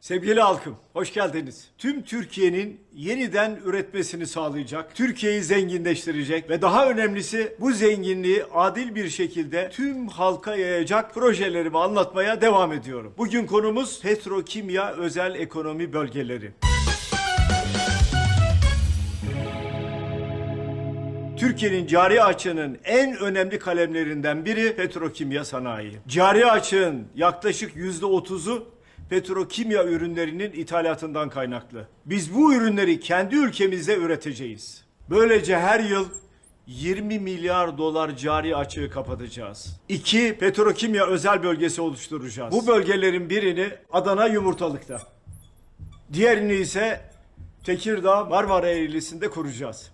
Sevgili halkım, hoş geldiniz. Tüm Türkiye'nin yeniden üretmesini sağlayacak, Türkiye'yi zenginleştirecek ve daha önemlisi bu zenginliği adil bir şekilde tüm halka yayacak projelerimi anlatmaya devam ediyorum. Bugün konumuz petrokimya özel ekonomi bölgeleri. Türkiye'nin cari açığının en önemli kalemlerinden biri petrokimya sanayi. Cari açığın yaklaşık yüzde otuzu petrokimya ürünlerinin ithalatından kaynaklı. Biz bu ürünleri kendi ülkemizde üreteceğiz. Böylece her yıl 20 milyar dolar cari açığı kapatacağız. İki, petrokimya özel bölgesi oluşturacağız. Bu bölgelerin birini Adana Yumurtalık'ta, diğerini ise Tekirdağ Marmara Eğrisi'nde kuracağız.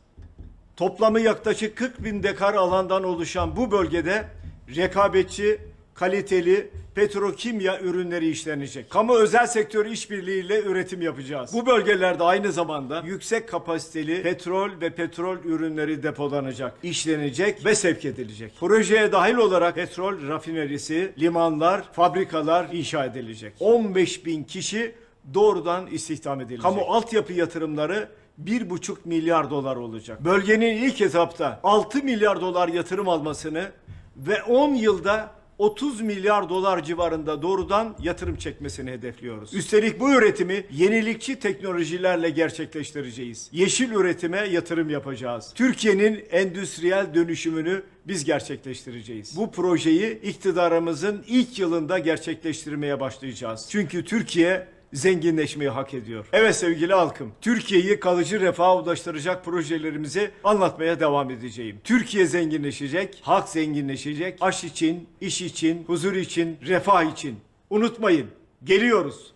Toplamı yaklaşık 40 bin dekar alandan oluşan bu bölgede rekabetçi, kaliteli petrokimya ürünleri işlenecek. Kamu özel sektör işbirliğiyle üretim yapacağız. Bu bölgelerde aynı zamanda yüksek kapasiteli petrol ve petrol ürünleri depolanacak, işlenecek ve sevk edilecek. Projeye dahil olarak petrol rafinerisi, limanlar, fabrikalar inşa edilecek. 15 bin kişi doğrudan istihdam edilecek. Kamu altyapı yatırımları 1,5 milyar dolar olacak. Bölgenin ilk etapta 6 milyar dolar yatırım almasını ve 10 yılda 30 milyar dolar civarında doğrudan yatırım çekmesini hedefliyoruz. Üstelik bu üretimi yenilikçi teknolojilerle gerçekleştireceğiz. Yeşil üretime yatırım yapacağız. Türkiye'nin endüstriyel dönüşümünü biz gerçekleştireceğiz. Bu projeyi iktidarımızın ilk yılında gerçekleştirmeye başlayacağız. Çünkü Türkiye zenginleşmeyi hak ediyor. Evet sevgili halkım, Türkiye'yi kalıcı refaha ulaştıracak projelerimizi anlatmaya devam edeceğim. Türkiye zenginleşecek, halk zenginleşecek, aş için, iş için, huzur için, refah için. Unutmayın, geliyoruz.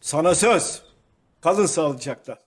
Sana söz. Kalın sağlıcakla.